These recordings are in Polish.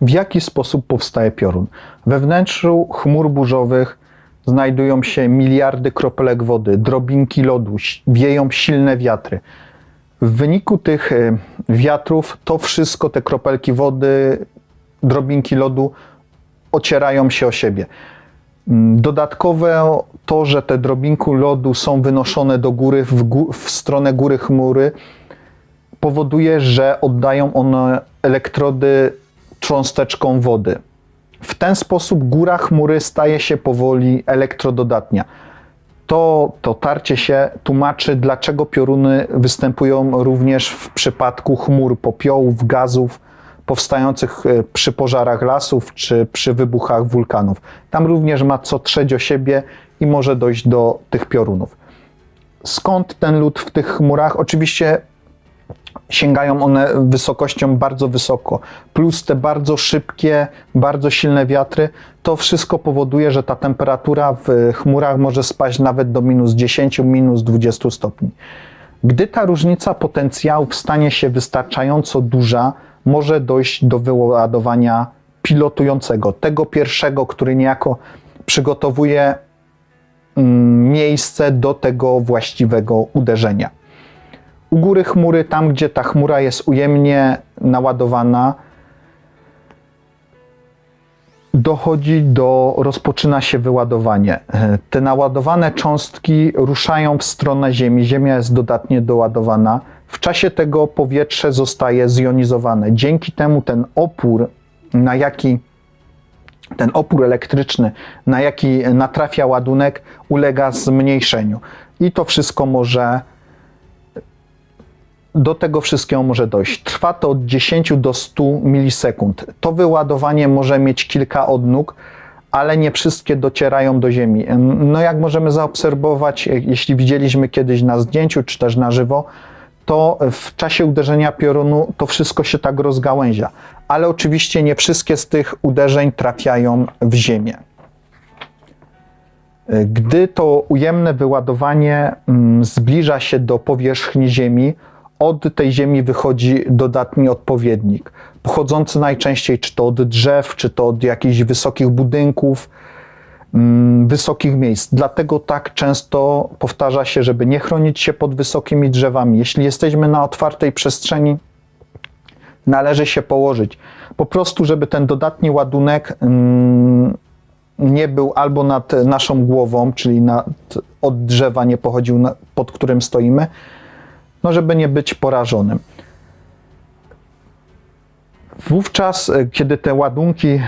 W jaki sposób powstaje piorun? We wnętrzu chmur burzowych znajdują się miliardy kropelek wody, drobinki lodu, wieją silne wiatry. W wyniku tych e, wiatrów to wszystko, te kropelki wody, drobinki lodu ocierają się o siebie. Mm, Dodatkowo to, że te drobinki lodu są wynoszone do góry, w, gó- w stronę góry chmury, powoduje, że oddają one elektrody cząsteczką wody. W ten sposób góra chmury staje się powoli elektrododatnia. To, to tarcie się tłumaczy, dlaczego pioruny występują również w przypadku chmur popiołów, gazów powstających e, przy pożarach lasów czy przy wybuchach wulkanów. Tam również ma co trzeć o siebie i może dojść do tych piorunów. Skąd ten lód w tych chmurach? Oczywiście sięgają one wysokością bardzo wysoko, plus te bardzo szybkie, bardzo silne wiatry, to wszystko powoduje, że ta temperatura w chmurach może spaść nawet do minus 10, minus 20 stopni. Gdy ta różnica potencjałów stanie się wystarczająco duża, może dojść do wyładowania pilotującego, tego pierwszego, który niejako przygotowuje mm, miejsce do tego właściwego uderzenia. U góry chmury, tam gdzie ta chmura jest ujemnie naładowana, dochodzi do, rozpoczyna się wyładowanie. Te naładowane cząstki ruszają w stronę Ziemi. Ziemia jest dodatnie doładowana. W czasie tego powietrze zostaje zjonizowane. Dzięki temu ten opór, na jaki ten opór elektryczny, na jaki natrafia ładunek, ulega zmniejszeniu. I to wszystko może do tego wszystkiego może dojść. Trwa to od 10 do 100 milisekund. To wyładowanie może mieć kilka odnóg, ale nie wszystkie docierają do Ziemi. No jak możemy zaobserwować, jeśli widzieliśmy kiedyś na zdjęciu czy też na żywo, to w czasie uderzenia piorunu to wszystko się tak rozgałęzia. Ale oczywiście nie wszystkie z tych uderzeń trafiają w Ziemię. Gdy to ujemne wyładowanie mm, zbliża się do powierzchni Ziemi, od tej Ziemi wychodzi dodatni odpowiednik, pochodzący najczęściej czy to od drzew, czy to od jakichś wysokich budynków, mm, wysokich miejsc. Dlatego tak często powtarza się, żeby nie chronić się pod wysokimi drzewami. Jeśli jesteśmy na otwartej przestrzeni, należy się położyć. Po prostu, żeby ten dodatni ładunek mm, nie był albo nad naszą głową, czyli nad, od drzewa nie pochodził, pod którym stoimy, no żeby nie być porażonym. Wówczas, e, kiedy te ładunki, e,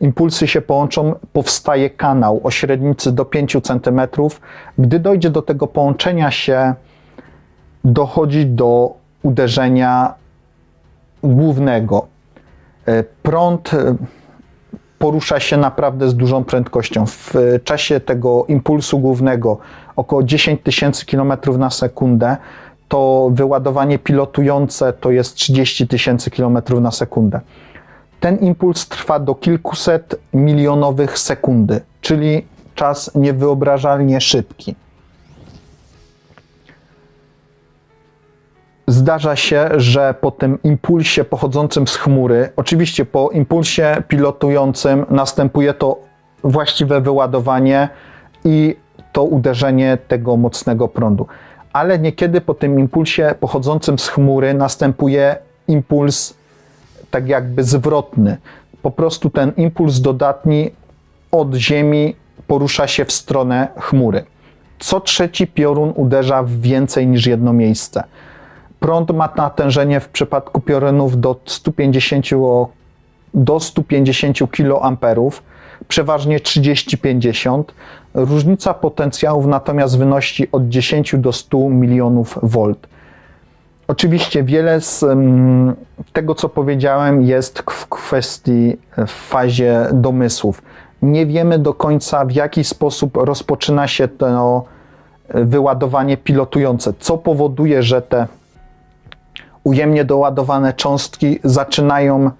impulsy się połączą, powstaje kanał o średnicy do 5 cm. Gdy dojdzie do tego połączenia się, dochodzi do uderzenia głównego. E, Prąd porusza się naprawdę z dużą prędkością. W czasie tego impulsu głównego około 10 tysięcy km na sekundę, to wyładowanie pilotujące to jest 30 tysięcy km na sekundę. Ten impuls trwa do kilkuset milionowych sekundy, czyli czas niewyobrażalnie szybki. Zdarza się, że po tym impulsie pochodzącym z chmury, oczywiście po impulsie pilotującym następuje to właściwe wyładowanie i to uderzenie tego mocnego prądu. Ale niekiedy po tym impulsie pochodzącym z chmury następuje impuls tak jakby zwrotny. Po prostu ten impuls dodatni od Ziemi porusza się w stronę chmury. Co trzeci piorun uderza w więcej niż jedno miejsce. Prąd ma natężenie w przypadku piorunów do 150, o- do 150 kA, przeważnie 30-50. Różnica potencjałów natomiast wynosi od 10 do 100 milionów V. Oczywiście wiele z mm, tego, co powiedziałem, jest w kwestii, w fazie domysłów. Nie wiemy do końca, w jaki sposób rozpoczyna się to e, wyładowanie pilotujące, co powoduje, że te ujemnie doładowane cząstki zaczynają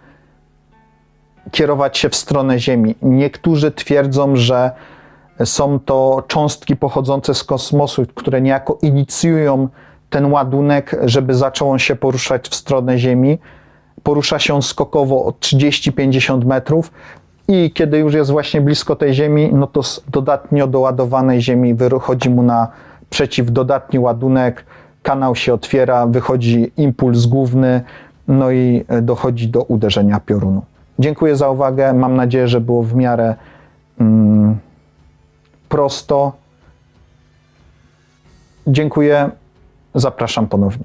kierować się w stronę Ziemi. Niektórzy twierdzą, że są to cząstki pochodzące z kosmosu, które niejako inicjują ten ładunek, żeby zaczął on się poruszać w stronę Ziemi. porusza się skokowo o 30-50 metrów i kiedy już jest właśnie blisko tej ziemi, no to z dodatnio doładowanej ziemi wychodzi mu na przeciw dodatni ładunek, kanał się otwiera, wychodzi impuls główny, no i e, dochodzi do uderzenia piorunu. Dziękuję za uwagę. Mam nadzieję, że było w miarę mm, prosto. Dziękuję. Zapraszam ponownie.